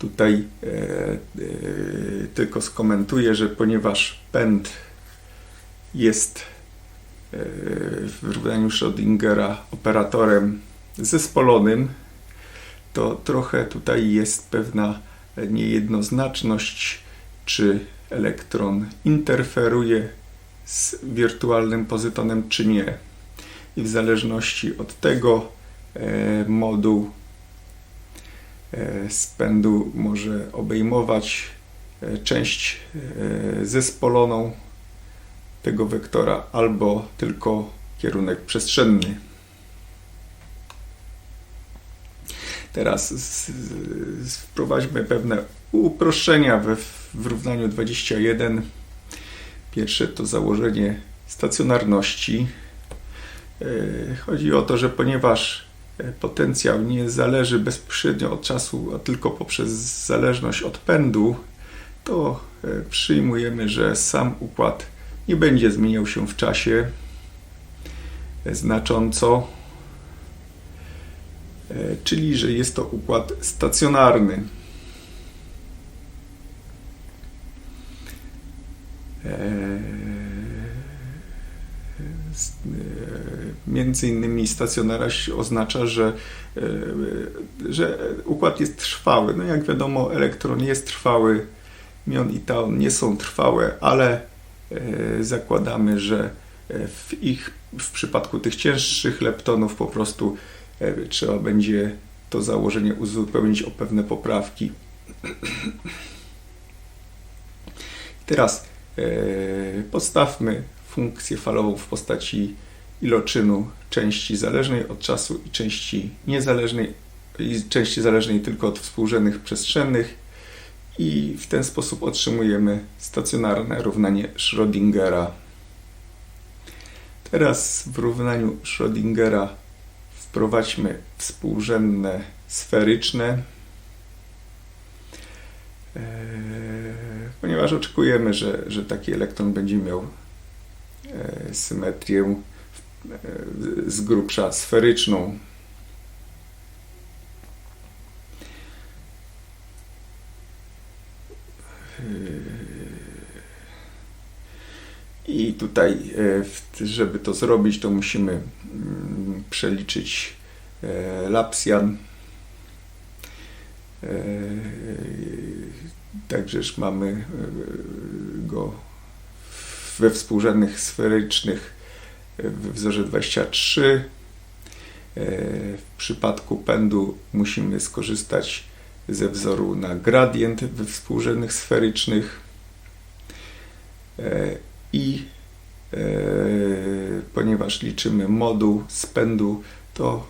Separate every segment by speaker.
Speaker 1: Tutaj e, e, tylko skomentuję, że ponieważ pęd jest e, w równaniu Schrödingera operatorem zespolonym, to trochę tutaj jest pewna niejednoznaczność, czy elektron interferuje z wirtualnym pozytonem, czy nie. I w zależności od tego moduł spędu może obejmować e, część e, zespoloną tego wektora albo tylko kierunek przestrzenny. Teraz wprowadźmy pewne uproszczenia we, w równaniu 21. Pierwsze to założenie stacjonarności. E, chodzi o to, że ponieważ e, potencjał nie zależy bezpośrednio od czasu, a tylko poprzez zależność od pędu, to e, przyjmujemy, że sam układ nie będzie zmieniał się w czasie znacząco, czyli że jest to układ stacjonarny. Między innymi stacjonarność oznacza, że, że układ jest trwały. No jak wiadomo, elektron jest trwały, mion i tau nie są trwałe, ale zakładamy, że w ich w przypadku tych cięższych leptonów po prostu trzeba będzie to założenie uzupełnić o pewne poprawki. Teraz podstawmy funkcję falową w postaci iloczynu części zależnej od czasu i części niezależnej, i części zależnej tylko od współrzędnych przestrzennych. I w ten sposób otrzymujemy stacjonarne równanie Schrödingera. Teraz w równaniu Schrödingera wprowadźmy współrzędne sferyczne, ponieważ oczekujemy, że, że taki elektron będzie miał symetrię z grubsza sferyczną. I tutaj, żeby to zrobić, to musimy przeliczyć Lapsian. Także mamy go we współrzędnych sferycznych w wzorze 23. W przypadku pędu musimy skorzystać ze wzoru na gradient we współrzędnych sferycznych i ponieważ liczymy moduł z pędu, to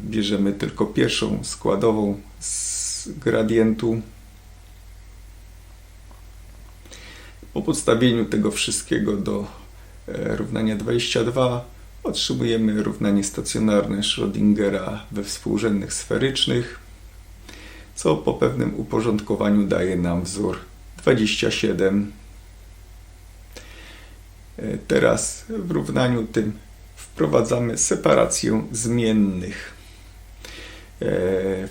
Speaker 1: bierzemy tylko pierwszą składową z gradientu. Po podstawieniu tego wszystkiego do równania 22 otrzymujemy równanie stacjonarne Schrödingera we współrzędnych sferycznych, co po pewnym uporządkowaniu daje nam wzór 27. Teraz w równaniu tym wprowadzamy separację zmiennych.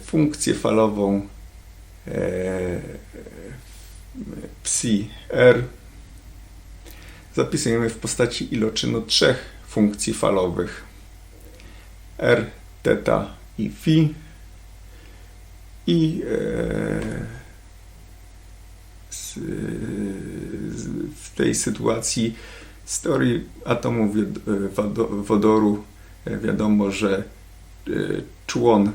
Speaker 1: Funkcję falową psi r zapisujemy w postaci iloczynu trzech funkcji falowych. R, θ i φ i w tej sytuacji z teorii atomu wodoru wiadomo, że człon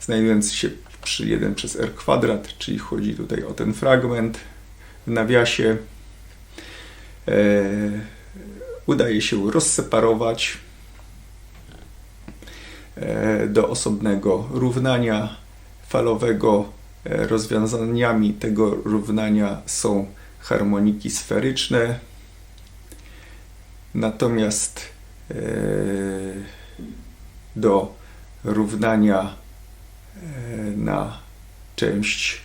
Speaker 1: znajdujący się przy 1 przez r kwadrat, czyli chodzi tutaj o ten fragment w nawiasie, udaje się rozseparować do osobnego równania falowego. Rozwiązaniami tego równania są harmoniki sferyczne, natomiast do równania na część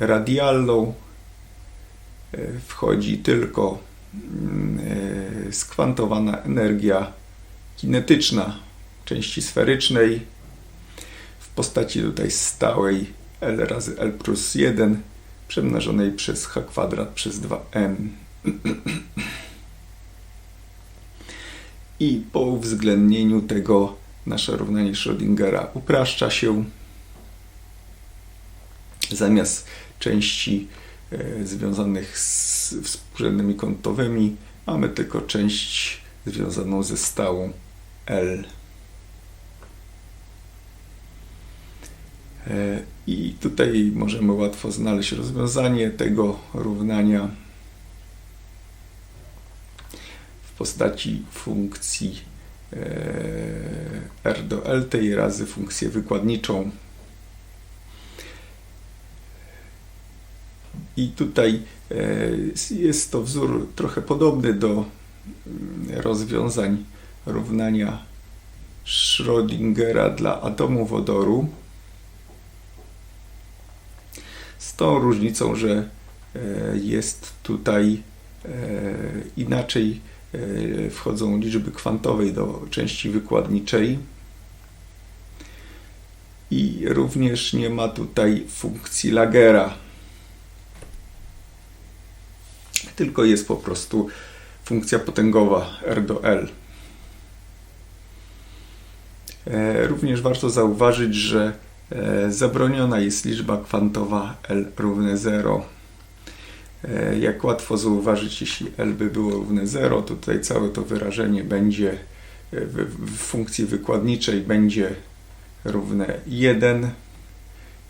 Speaker 1: radialną wchodzi tylko skwantowana energia kinetyczna części sferycznej w postaci tutaj stałej L razy L plus 1 przemnożonej przez H kwadrat przez 2M. I po uwzględnieniu tego nasze równanie Schrödingera upraszcza się. Zamiast części e, związanych z współrzędnymi kątowymi mamy tylko część związaną ze stałą L. E, I tutaj możemy łatwo znaleźć rozwiązanie tego równania w postaci funkcji e, r do l tej razy funkcję wykładniczą. I tutaj e, jest to wzór trochę podobny do mm, rozwiązań równania Schrödingera dla atomu wodoru. Z tą różnicą, że e, jest tutaj e, inaczej wchodzą liczby kwantowej do części wykładniczej i również nie ma tutaj funkcji Lagera, tylko jest po prostu funkcja potęgowa R do L. Również warto zauważyć, że E, zabroniona jest liczba kwantowa L równe 0. E, jak łatwo zauważyć, jeśli L by było równe 0, to tutaj całe to wyrażenie będzie e, w funkcji wykładniczej będzie równe 1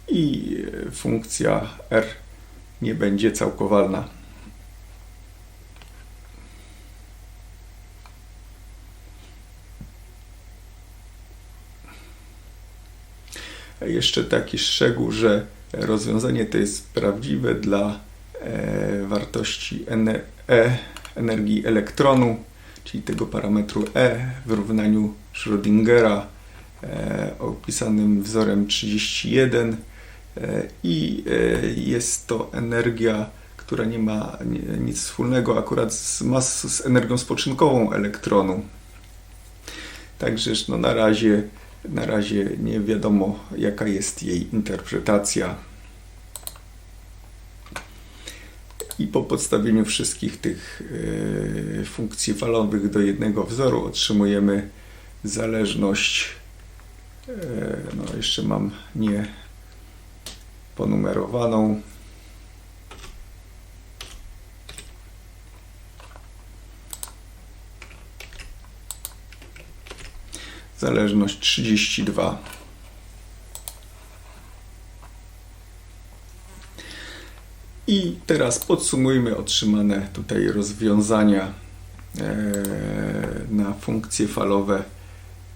Speaker 1: i funkcja R nie będzie całkowalna. Jeszcze taki szczegół, że rozwiązanie to jest prawdziwe dla e, wartości e, energii elektronu, czyli tego parametru E w równaniu Schrödingera e, opisanym wzorem 31 i jest to energia, która nie ma nic wspólnego akurat z, mas, z energią spoczynkową elektronu. Także no, na razie na razie nie wiadomo, jaka jest jej interpretacja. I po podstawieniu wszystkich tych e, funkcji falowych do jednego wzoru otrzymujemy zależność. E, no, jeszcze mam nie ponumerowaną. Zależność 32. I teraz podsumujmy otrzymane tutaj rozwiązania e, na funkcje falowe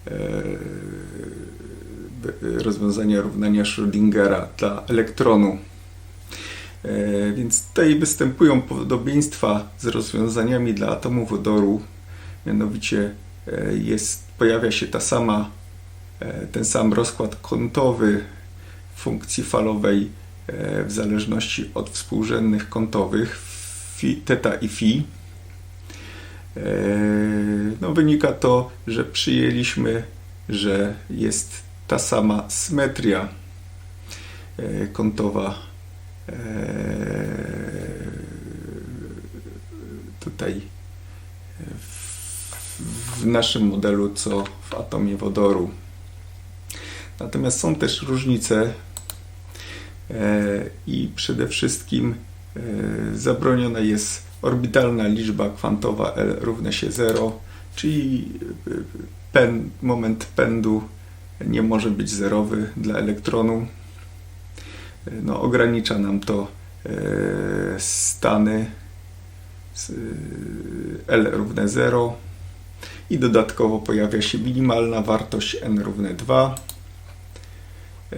Speaker 1: e, rozwiązania równania Schrödingera dla elektronu. E, więc tutaj występują podobieństwa z rozwiązaniami dla atomu wodoru, mianowicie jest pojawia się ta sama, e, ten sam rozkład kątowy funkcji falowej e, w zależności od współrzędnych kątowych teta i phi. E, no, wynika to, że przyjęliśmy, że jest ta sama symetria kątowa tutaj w naszym modelu, co w atomie wodoru. Natomiast są też różnice e, i przede wszystkim e, zabroniona jest orbitalna liczba kwantowa L równa się 0, czyli e, pen, moment pędu nie może być zerowy dla elektronu. No, ogranicza nam to stany L równe 0 i dodatkowo pojawia się minimalna wartość n równe 2, e,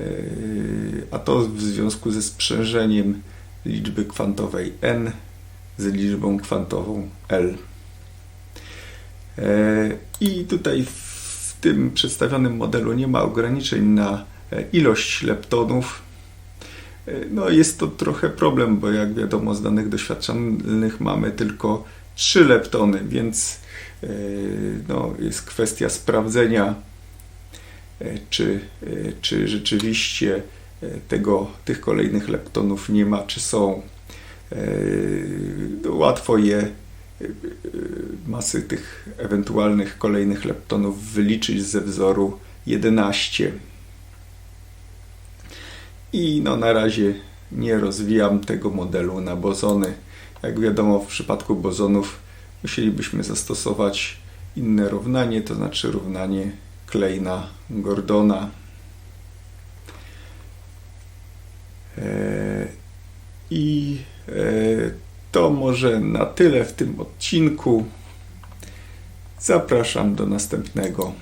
Speaker 1: a to w związku ze sprzężeniem liczby kwantowej n z liczbą kwantową L. E, I tutaj w tym przedstawionym modelu nie ma ograniczeń na e, ilość leptonów. No jest to trochę problem, bo jak wiadomo z danych doświadczalnych mamy tylko 3 leptony, więc no, jest kwestia sprawdzenia, e, czy, e, czy rzeczywiście e, tego, tych kolejnych leptonów nie ma, czy są. E, no, Łatwo je e, e, masy tych ewentualnych kolejnych leptonów wyliczyć ze wzoru 11. I no na razie nie rozwijam tego modelu na bozony. Jak wiadomo, w przypadku bozonów musielibyśmy zastosować inne równanie, to znaczy równanie Kleina-Gordona. E, I e, to może na tyle w tym odcinku. Zapraszam do następnego.